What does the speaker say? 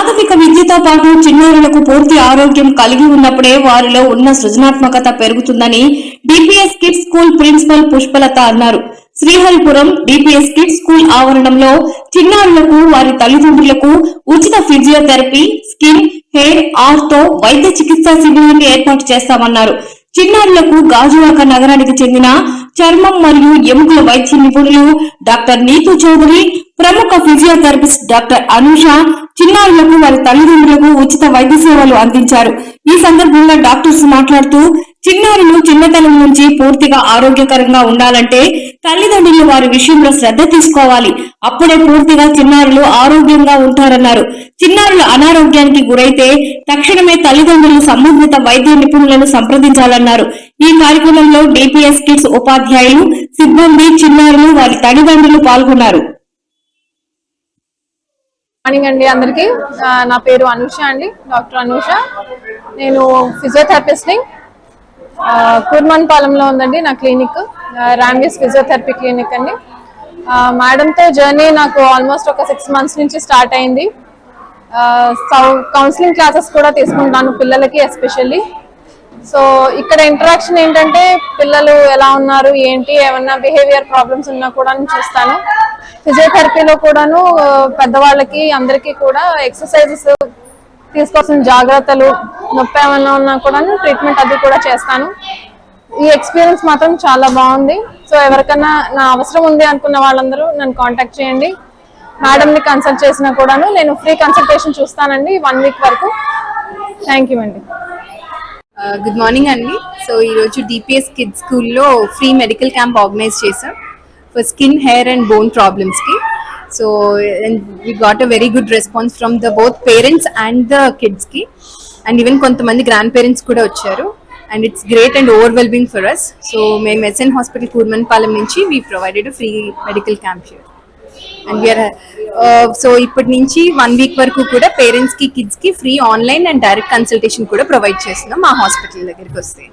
ప్రాథమిక విద్యతో పాటు చిన్నారులకు పూర్తి ఆరోగ్యం కలిగి ఉన్నప్పుడే వారిలో ఉన్న సృజనాత్మకత పెరుగుతుందని DPS kids school principal Pushpalatha అన్నారు. శ్రీహరిపురం డిపిఎస్ కిడ్స్ స్కూల్ ఆవరణంలో చిన్నారులకు వారి తల్లిదండ్రులకు ఉచిత ఫిజియోథెరపీ స్కిన్ హెయిర్ ఆర్తో వైద్య చికిత్సా శిబిరాన్ని ఏర్పాటు చేస్తామన్నారు. చిన్నారులకు గాజువాక నగరానికి చెందిన చర్మం మరియు ఎముకల వైద్య నిపుణులు డాక్టర్ నీతు చౌదరి ప్రముఖ ఫిజియోథెరపిస్ట్ డాక్టర్ అనుష చిన్నారులకు వారి తల్లిదండ్రులకు ఉచిత వైద్య సేవలు అందించారు. ఈ సందర్భంగా డాక్టర్స్ మాట్లాడుతూ చిన్నారులు చిన్నతనం నుంచి పూర్తిగా ఆరోగ్యకరంగా ఉండాలంటే తల్లిదండ్రులు వారి విషయంలో శ్రద్ధ తీసుకోవాలి. అప్పుడే పూర్తిగా చిన్నారులు ఆరోగ్యంగా ఉంటారన్నారు. చిన్నారులు అనారోగ్యానికి గురైతే తక్షణమే తల్లిదండ్రులు సంబంధిత వైద్య నిపుణులను సంప్రదించాలన్నారు. ఈ కార్యక్రమంలో డిపిఎస్ కిడ్స్ ఉపాధ్యాయులు సిబ్బంది చిన్నారులు వారి తల్లిదండ్రులు పాల్గొన్నారు. మార్నింగ్ అండి అందరికి. నా పేరు అనూష అండి డాక్టర్ అనూష. నేను ఫిజియోథెరపిస్ట్ని. కుర్మన్ పాలెంలో ఉందండి నా క్లినిక్. రామ్యస్ ఫిజియోథెరపీ క్లినిక్ అండి. మేడంతో జర్నీ నాకు ఆల్మోస్ట్ ఒక సిక్స్ మంత్స్ నుంచి స్టార్ట్ అయింది. కౌన్సిలింగ్ క్లాసెస్ కూడా తీసుకుంటాను పిల్లలకి ఎస్పెషల్లీ. సో ఇక్కడ ఇంటరాక్షన్ ఏంటంటే పిల్లలు ఎలా ఉన్నారు ఏంటి ఏమన్నా బిహేవియర్ ప్రాబ్లమ్స్ ఉన్నా కూడా నేను చూస్తాను. ఫిజియోథెరపీలో కూడాను పెద్దవాళ్ళకి అందరికీ కూడా ఎక్సర్సైజెస్ తీసుకోవాల్సిన జాగ్రత్తలు నొప్పి ఏమైనా ఉన్నా కూడా ట్రీట్మెంట్ అది కూడా చేస్తాను. ఈ ఎక్స్పీరియన్స్ మాత్రం చాలా బాగుంది. సో ఎవరికైనా నా అవసరం ఉంది అనుకున్న వాళ్ళందరూ నన్ను కాంటాక్ట్ చేయండి. మేడంని కన్సల్ట్ చేసినా కూడాను నేను ఫ్రీ కన్సల్టేషన్ చూస్తానండి వన్ వీక్ వరకు. థ్యాంక్ యూ అండి. గుడ్ మార్నింగ్ అండి. సో ఈరోజు డిపిఎస్ కిడ్స్ స్కూల్లో ఫ్రీ మెడికల్ క్యాంప్ ఆర్గనైజ్ చేసాం for skin hair and bone ప్రాబ్లమ్స్కి so we got a very good response from the both parents and the కిడ్స్కి and even కొంతమంది grand parents కూడా వచ్చారు and it's great and overwhelming for us so మేము SN hospital Kurmanpalem నుంచి we provided free medical camp and we are so ఇప్పటి నుంచి one week వరకు కూడా పేరెంట్స్కి కిడ్స్కి free online and direct consultation కూడా ప్రొవైడ్ చేస్తున్నాం మా హాస్పిటల్ దగ్గరికి వస్తే.